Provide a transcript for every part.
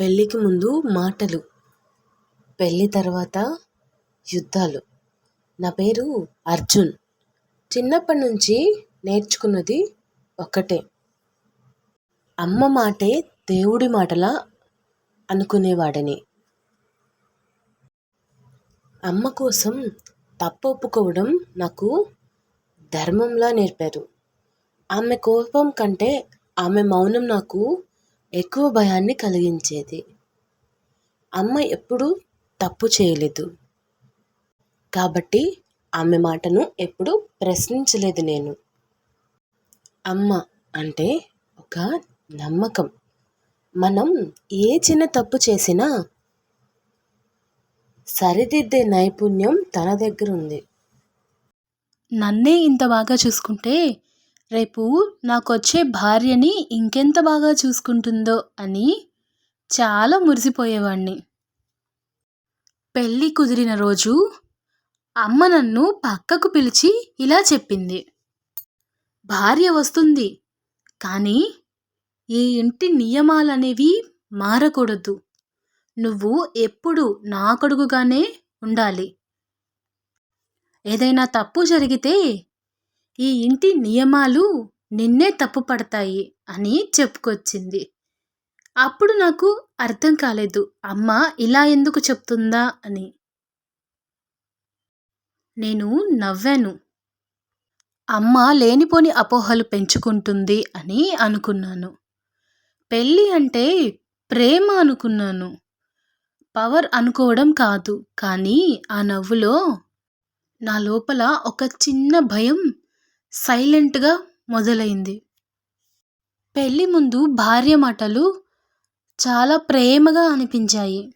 పెళ్ళికి ముందు మాటలు పెళ్ళి తర్వాత యుద్ధాలు. నా పేరు అర్జున్. చిన్నప్పటి నుంచి నేర్చుకున్నది ఒక్కటే. అమ్మ మాటే దేవుడి మాటలా అనుకునేవాడిని. అమ్మ కోసం తప్పు ఒప్పుకోవడం నాకు ధర్మంలా నేర్పారు. ఆమె కోపం కంటే ఆమె మౌనం నాకు ఎక్కువ భయాన్ని కలిగించేది. అమ్మ ఎప్పుడూ తప్పు చేయలేదు. కాబట్టి ఆమె మాటను ఎప్పుడూ ప్రశ్నించలేదు నేను. అమ్మ అంటే ఒక నమ్మకం. మనం ఏ చిన్న తప్పు చేసినా సరిదిద్దే నైపుణ్యం తన దగ్గర ఉంది నన్నే ఇంత బాగా చూసుకుంటే రేపు నాకొచ్చే భార్యని ఇంకెంత బాగా చూసుకుంటుందో అని చాలా మురిసిపోయేవాణ్ణి. పెళ్ళి కుదిరిన రోజు అమ్మ నన్ను పక్కకు పిలిచి ఇలా చెప్పింది. భార్య వస్తుంది కానీ ఈ ఇంటి నియమాలనేవి మారకూడదు. నువ్వు ఎప్పుడు నా కొడుకుగానే ఉండాలి. ఏదైనా తప్పు జరిగితే ఈ ఇంటి నియమాలు నిన్నే తప్పు పడతాయి అని చెప్పుకొచ్చింది. అప్పుడు నాకు అర్థం కాలేదు. అమ్మ ఇలా ఎందుకు చెప్తుందా అని. నేను నవ్వాను. అమ్మ లేనిపోని అపోహలు పెంచుకుంటుంది అని అనుకున్నాను. పెళ్ళి అంటే ప్రేమ అనుకున్నాను. పవర్ అనుకోవడం కాదు. కానీ ఆ నవ్వులో నా లోపల ఒక చిన్న భయం సైలెంట్గా మొదలైంది. పెళ్ళి ముందు భార్య మాటలు చాలా ప్రేమగా అనిపించాయి.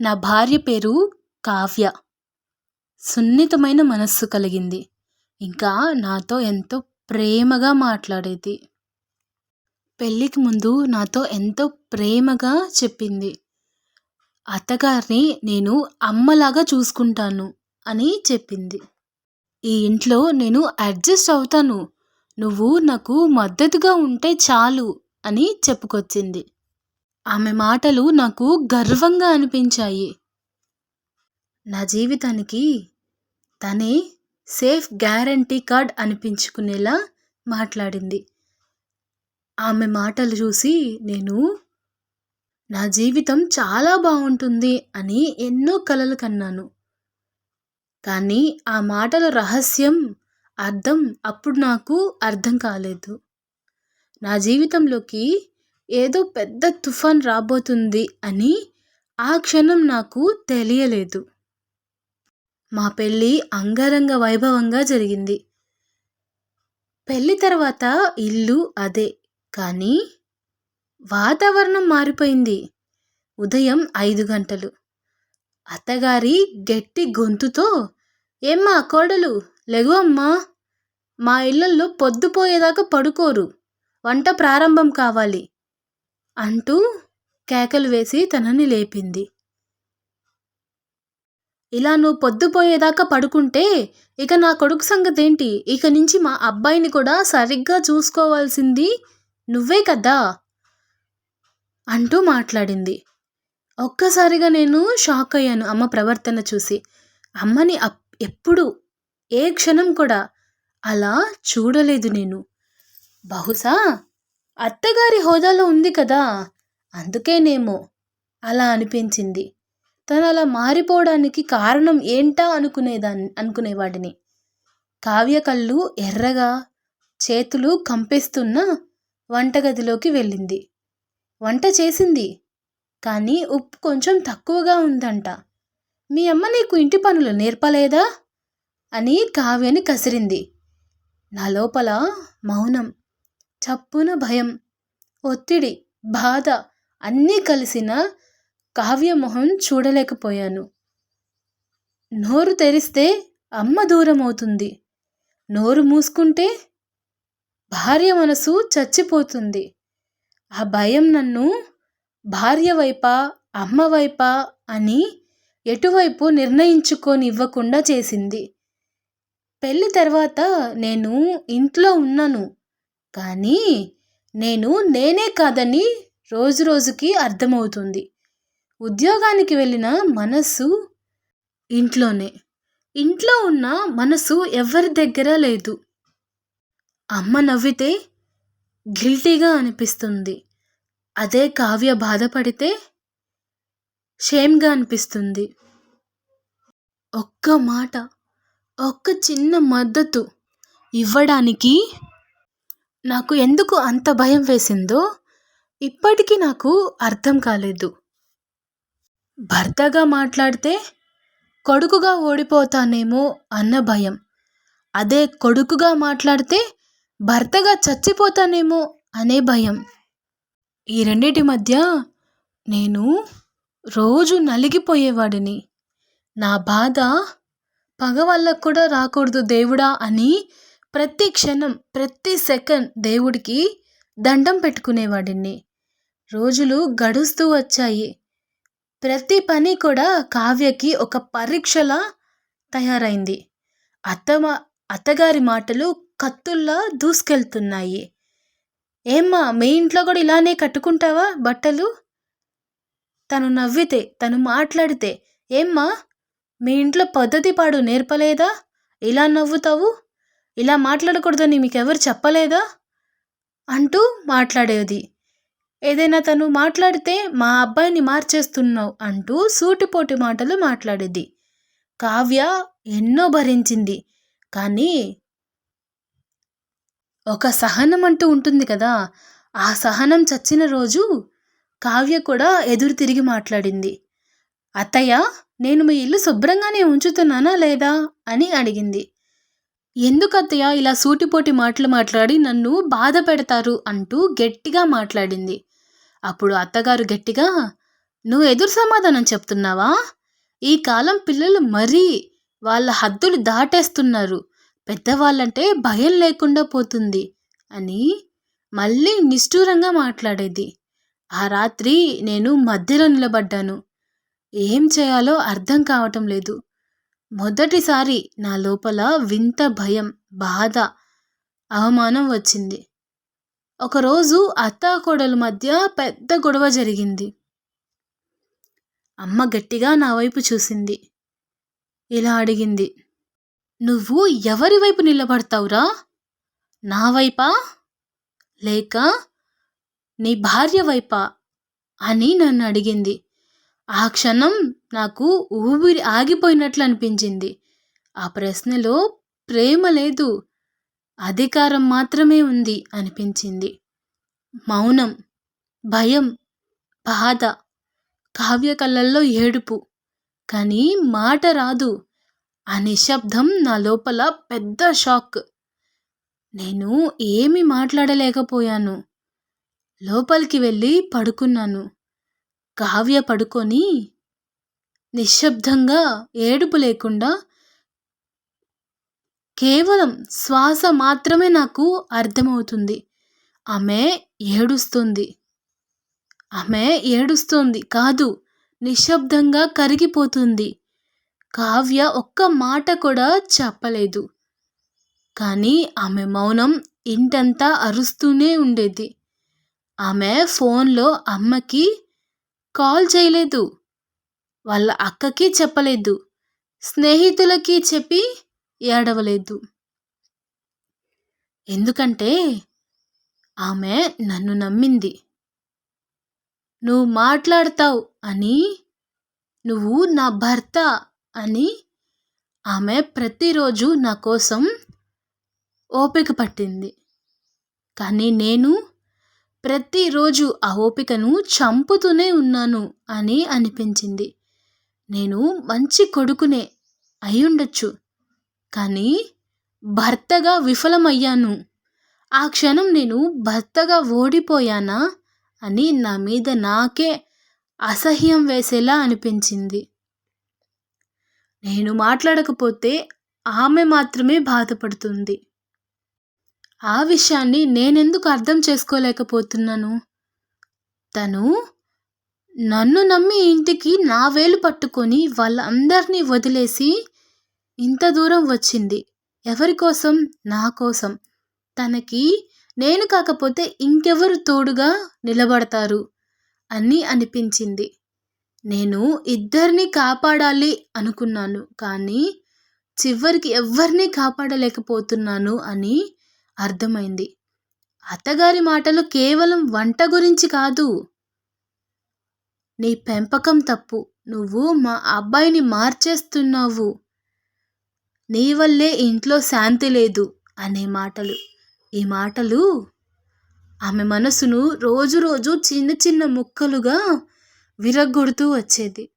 నా భార్య పేరు కావ్య. సున్నితమైన మనస్సు కలిగింది. ఇంకా నాతో ఎంతో ప్రేమగా మాట్లాడేది. పెళ్ళికి ముందు నాతో ఎంతో ప్రేమగా చెప్పింది. అత్తగారిని నేను అమ్మలాగా చూసుకుంటాను అని చెప్పింది. ఈ ఇంట్లో నేను అడ్జస్ట్ అవుతాను. నువ్వు నాకు మద్దతుగా ఉంటే చాలు అని చెప్పుకొచ్చింది. ఆమె మాటలు నాకు గర్వంగా అనిపించాయి. నా జీవితానికి తనే సేఫ్ గ్యారంటీ కార్డ్ అనిపించుకునేలా మాట్లాడింది. ఆమె మాటలు చూసి నేను నా జీవితం చాలా బాగుంటుంది అని ఎన్నో కలలు కన్నాను. కానీ ఆ మాటల రహస్యం అర్థం అప్పుడు నాకు అర్థం కాలేదు. నా జీవితంలోకి ఏదో పెద్ద తుఫాన్ రాబోతుంది అని ఆ క్షణం నాకు తెలియలేదు. మా పెళ్ళి అంగరంగ వైభవంగా జరిగింది. పెళ్ళి తర్వాత ఇల్లు అదే కానీ వాతావరణం మారిపోయింది. ఉదయం ఐదు గంటలు. అత్తగారి గట్టి గొంతుతో ఏమ్మా కోడలు లెగువమ్మా. మా ఇళ్ళల్లో పొద్దుపోయేదాకా పడుకోరు. వంట ప్రారంభం కావాలి అంటూ కేకలు వేసి తనని లేపింది. ఇలా నువ్వు పొద్దుపోయేదాకా పడుకుంటే ఇక నా కొడుకు సంగతి ఏంటి ఇక నుంచి మా అబ్బాయిని కూడా సరిగ్గా చూసుకోవాల్సింది నువ్వే కదా అంటూ మాట్లాడింది. ఒక్కసారిగా నేను షాక్ అయ్యాను అమ్మ ప్రవర్తన చూసి. అమ్మని అప్ ఎప్పుడు ఏ క్షణం కూడా అలా చూడలేదు నేను. బహుశా అత్తగారి హోదాలో ఉంది కదా అందుకేనేమో అలా అనిపించింది. తను అలా మారిపోవడానికి కారణం ఏంటా అనుకునేదాన్ని అనుకునేవాడిని. కావ్య కళ్ళు ఎర్రగా చేతులు కంపేస్తున్న వంటగదిలోకి వెళ్ళింది. వంట చేసింది? కానీ ఉప్పు కొంచెం తక్కువగా ఉందంట. మీ అమ్మ నీకు ఇంటి పనులు నేర్పలేదా? అని కావ్యని కసిరింది. నా లోపల మౌనం చప్పున భయం ఒత్తిడి బాధ అన్నీ కలిసిన కావ్య మొహం చూడలేకపోయాను. నోరు తెరిస్తే అమ్మ దూరం అవుతుంది నోరు మూసుకుంటే భార్య మనసు చచ్చిపోతుంది. ఆ భయం నన్ను భార్య వైపా అమ్మ వైపా అని ఎటువైపు నిర్ణయించుకోనివ్వకుండా చేసింది. పెళ్ళి తర్వాత నేను ఇంట్లో ఉన్నాను. కానీ నేను నేనే కాదని రోజు రోజుకి అర్థమవుతుంది. ఉద్యోగానికి వెళ్ళిన మనసు ఇంట్లోనే. ఇంట్లో ఉన్న మనసు ఎవరి దగ్గర లేదు. అమ్మ నవ్వితే గిల్టీగా అనిపిస్తుంది. అదే కావ్య బాధపడితే షేమ్గా అనిపిస్తుంది. ఒక్క మాట ఒక్క చిన్న మద్దతు ఇవ్వడానికి నాకు ఎందుకు అంత భయం వేసిందో ఇప్పటికీ నాకు అర్థం కాలేదు. భర్తగా మాట్లాడితే కొడుకుగా ఓడిపోతానేమో అన్న భయం. అదే కొడుకుగా మాట్లాడితే భర్తగా చచ్చిపోతానేమో అనే భయం. ఈ రెండిటి మధ్య నేను రోజు నలిగిపోయేవాడిని. నా బాధ పగవాళ్ళకు కూడా రాకూడదు దేవుడా అని ప్రతి క్షణం ప్రతి సెకండ్ దేవుడికి దండం పెట్టుకునేవాడిని. రోజులు గడుస్తూ వచ్చాయి. ప్రతి పని కూడా కావ్యకి ఒక పరీక్షలా తయారైంది. అత్తమ అత్తగారి మాటలు కత్తుల్లా దూసుకెళ్తున్నాయి. ఏమ్మా మీ ఇంట్లో కూడా ఇలానే కట్టుకుంటావా బట్టలు? తను నవ్వితే తను మాట్లాడితే ఏమ్మా మీ ఇంట్లో పద్ధతి పాడు నేర్పలేదా? ఇలా నవ్వుతావు? ఇలా మాట్లాడకూడదని మీకెవరు చెప్పలేదా? అంటూ మాట్లాడేది. ఏదైనా తను మాట్లాడితే మా అబ్బాయిని మార్చేస్తున్నావు అంటూ సూటిపోటి మాటలు మాట్లాడేది. కావ్య ఎన్నో భరించింది. కానీ ఒక సహనం అంటూ ఉంటుంది కదా. ఆ సహనం చచ్చిన రోజు కావ్య కూడా ఎదురు తిరిగి మాట్లాడింది. అత్తయ్య నేను మీ ఇల్లు శుభ్రంగానే ఉంచుతున్నానా లేదా? అని అడిగింది. ఎందుకు అత్తయ్య ఇలా సూటిపోటి మాటలు మాట్లాడి నన్ను బాధ పెడతారు అంటూ గట్టిగా మాట్లాడింది. అప్పుడు అత్తగారు గట్టిగా నువ్వు ఎదురు సమాధానం చెప్తున్నావా? ఈ కాలం పిల్లలు మరీ వాళ్ళ హద్దులు దాటేస్తున్నారు. పెద్దవాళ్ళంటే భయం లేకుండా పోతుంది అని మళ్ళీ నిష్ఠూరంగా మాట్లాడేది. ఆ రాత్రి నేను మధ్యలో నిలబడ్డాను. ఏం చేయాలో అర్థం కావటం లేదు. మొదటిసారి నా లోపల వింత భయం బాధ అవమానం వచ్చింది. ఒకరోజు అత్తాకోడల మధ్య పెద్ద గొడవ జరిగింది. అమ్మ గట్టిగా నా వైపు చూసింది. ఇలా అడిగింది నువ్వు ఎవరి వైపు నిలబడతావురా? నా వైపా? లేక నీ భార్య వైపా? అని నన్ను అడిగింది. ఆ క్షణం నాకు ఊపిరి ఆగిపోయినట్లు అనిపించింది. ఆ ప్రశ్నలో ప్రేమ లేదు అధికారం మాత్రమే ఉంది అనిపించింది. మౌనం భయం బాధ కావ్య కళ్ళల్లో ఏడుపు. కానీ మాట రాదు. ఆ నిశ్శబ్దం నా లోపల పెద్ద షాక్. నేను ఏమి మాట్లాడలేకపోయాను. లోపలికి వెళ్ళి పడుకున్నాను. కావ్య పడుకొని నిశ్శబ్దంగా ఏడుపు లేకుండా కేవలం శ్వాస మాత్రమే నాకు అర్థమవుతుంది. ఆమె ఏడుస్తుంది. ఆమె ఏడుస్తోంది. కాదు నిశ్శబ్దంగా కరిగిపోతుంది. కావ్య ఒక్క మాట కూడా చెప్పలేదు. కానీ ఆమె మౌనం ఇంటంతా అరుస్తూనే ఉండేది. ఆమె ఫోన్లో అమ్మకి కాల్ చేయలేదు. వాళ్ళ అక్కకి చెప్పలేదు. స్నేహితులకి చెప్పి ఏడవలేదు. ఎందుకంటే ఆమె నన్ను నమ్మింది. నువ్వు మాట్లాడతావు అని నువ్వు నా భర్త అని ఆమె ప్రతిరోజు నా కోసం ఓపిక పట్టింది. కానీ నేను ప్రతిరోజు ఆ ఓపికను చంపుతూనే ఉన్నాను అని అనిపించింది. నేను మంచి కొడుకునే అయ్యుండొచ్చు కానీ భర్తగా విఫలమయ్యాను. ఆ క్షణం నేను భర్తగా ఓడిపోయానా అని నా మీద నాకే అసహ్యం వేసేలా అనిపించింది. నేను మాట్లాడకపోతే ఆమె మాత్రమే బాధపడుతుంది. ఆ విషయాన్ని నేనెందుకు అర్థం చేసుకోలేకపోతున్నాను? తను నన్ను నమ్మి ఇంటికి నా వేలు పట్టుకొని వాళ్ళందరినీ వదిలేసి ఇంత దూరం వచ్చింది. ఎవరి కోసం? నా కోసం. తనకి నేను కాకపోతే ఇంకెవరు తోడుగా నిలబడతారు? అని అనిపించింది. నేను ఇద్దరిని కాపాడాలి అనుకున్నాను కానీ చివరికి ఎవరిని కాపాడలేకపోతున్నాను అని అర్థమైంది. అత్తగారి మాటలు కేవలం వంట గురించి కాదు. నీ పెంపకం తప్పు. నువ్వు మా అబ్బాయిని మార్చేస్తున్నావు. నీ వల్లే ఇంట్లో శాంతి లేదు అనే మాటలు. ఈ మాటలు ఆమె మనసును రోజు రోజు చిన్న చిన్న ముక్కలుగా విరగ్గొడుతూ వచ్చేది.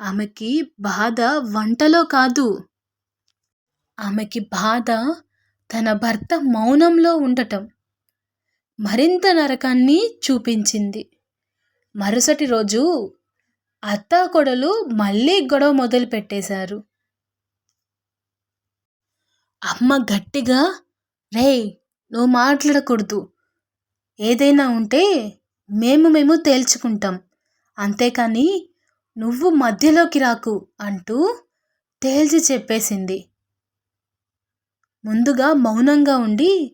ఆమెకి బాధ వంటలో కాదు. ఆమెకి బాధ తన భర్త మౌనంలో ఉండటం. మరింత నరకాన్ని చూపించింది. మరుసటి రోజు అత్తా కొడలు మళ్ళీ గొడవ మొదలు పెట్టేశారు. అమ్మ గట్టిగా రే నువ్వు మాట్లాడకూడదు. ఏదైనా ఉంటే మేము మేము తేల్చుకుంటాం. అంతేకాని నువ్వు మధ్యలోకి రాకు అంటూ తేల్చి చెప్పేసింది. ముందుగా మౌనంగా ఉండి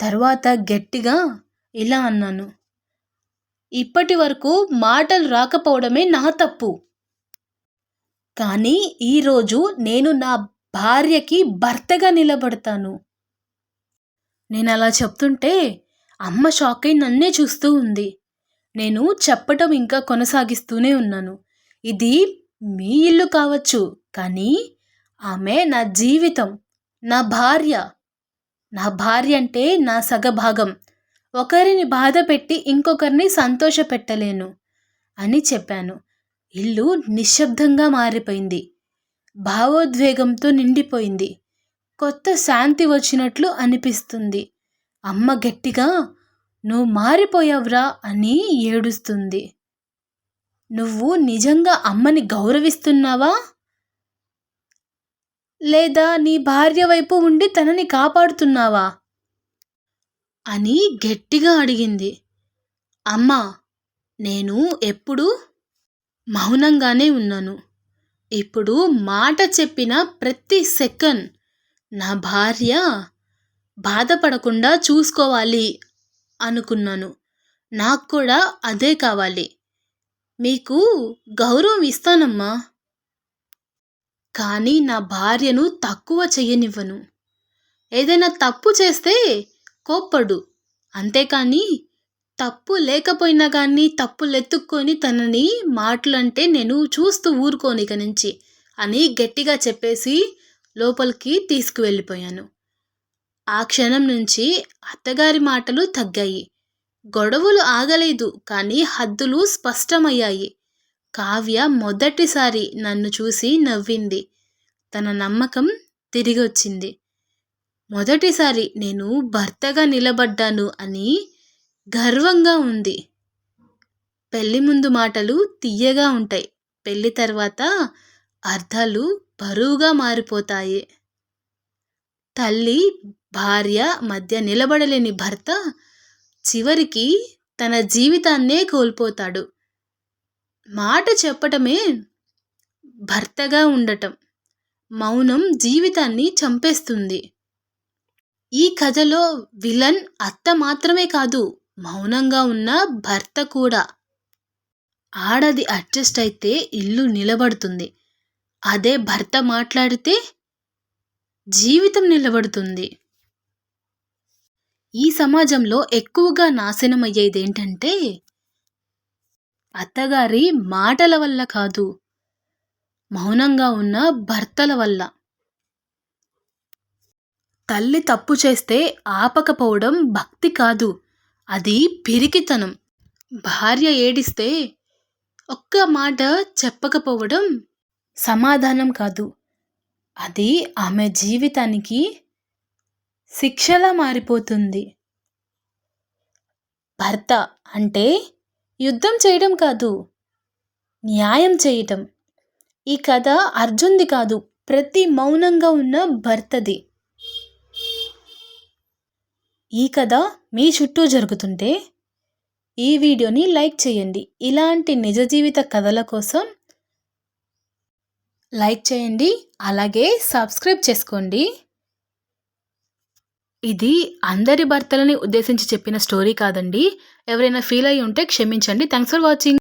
తర్వాత గట్టిగా ఇలా అన్నాను. ఇప్పటి వరకు మాటలు రాకపోవడమే నా తప్పు. కానీ ఈరోజు నేను నా భార్యకి భర్తగా నిలబడతాను. నేను అలా చెప్తుంటే అమ్మ షాక్ అయి నన్నే చూస్తూ ఉంది. నేను చెప్పటం ఇంకా కొనసాగిస్తూనే ఉన్నాను. ఇది మీ ఇల్లు కావచ్చు కానీ ఆమె నా జీవితం నా భార్య. నా భార్య అంటే నా సగభాగం. ఒకరిని బాధ పెట్టి ఇంకొకరిని సంతోషపెట్టలేను అని చెప్పాను. ఇల్లు నిశ్శబ్దంగా మారిపోయింది. భావోద్వేగంతో నిండిపోయింది. కొత్త శాంతి వచ్చినట్లు అనిపిస్తుంది. అమ్మ గట్టిగా నువ్వు మారిపోయావురా అని ఏడుస్తుంది. నువ్వు నిజంగా అమ్మని గౌరవిస్తున్నావా? లేదా నీ భార్య వైపు ఉండి తనని కాపాడుతున్నావా? అని గట్టిగా అడిగింది. అమ్మా నేను ఎప్పుడు మౌనంగానే ఉన్నాను. ఇప్పుడు మాట చెప్పిన ప్రతి సెకండ్ నా భార్య బాధపడకుండా చూసుకోవాలి అనుకున్నాను. నాకు కూడా అదే కావాలి. మీకు గౌరవం ఇస్తానమ్మా. కానీ నా భార్యను తక్కువ చెయ్యనివ్వను ఏదైనా తప్పు చేస్తే కోప్పడు. అంతేకాని తప్పు లేకపోయినా కానీ తప్పులు ఎత్తుక్కొని తనని మాటలంటే నేను చూస్తూ ఊరుకోను ఇక నుంచి అని గట్టిగా చెప్పేసి లోపలికి తీసుకువెళ్ళిపోయాను. ఆ క్షణం నుంచి అత్తగారి మాటలు తగ్గాయి. గొడవలు ఆగలేదు కానీ హద్దులు స్పష్టమయ్యాయి. కావ్య మొదటిసారి నన్ను చూసి నవ్వింది. తన నమ్మకం తిరిగొచ్చింది. మొదటిసారి నేను భర్తగా నిలబడ్డాను అని గర్వంగా ఉంది. పెళ్ళి ముందు మాటలు తీయగా ఉంటాయి. పెళ్ళి తర్వాత అర్థాలు బరువుగా మారిపోతాయి. తల్లి భార్య మధ్య నిలబడలేని భర్త చివరికి తన జీవితాన్నే కోల్పోతాడు. మాట చెప్పటమే భర్తగా ఉండటం మౌనం జీవితాన్ని చంపేస్తుంది. ఈ కథలో విలన్ అత్త మాత్రమే కాదు మౌనంగా ఉన్న భర్త కూడా. ఆడది అడ్జస్ట్ అయితే ఇల్లు నిలబడుతుంది. అదే భర్త మాట్లాడితే జీవితం నిలబడుతుంది. ఈ సమాజంలో ఎక్కువగా నాశనం అయ్యేది ఏంటంటే అత్తగారి మాటల వల్ల కాదు మౌనంగా ఉన్న భర్తల వల్ల. తల్లి తప్పు చేస్తే ఆపకపోవడం భక్తి కాదు అది పిరికితనం. భార్య ఏడిస్తే ఒక్క మాట చెప్పకపోవడం సమాధానం కాదు అది ఆమె జీవితానికి శిక్షలా మారిపోతుంది. భర్త అంటే యుద్ధం చేయడం కాదు న్యాయం చేయటం. ఈ కథ అర్జున్ది కాదు ప్రతి మౌనంగా ఉన్న భర్తది. ఈ కథ మీ చుట్టూ జరుగుతుంటే ఈ వీడియోని లైక్ చేయండి. ఇలాంటి నిజ జీవిత కథల కోసం లైక్ చేయండి అలాగే సబ్స్క్రైబ్ చేసుకోండి. ఇది అందరి భర్తలని ఉద్దేశించి చెప్పిన స్టోరీ కాదండి. ఎవరైనా ఫీల్ అయి ఉంటే క్షమించండి. Thanks for watching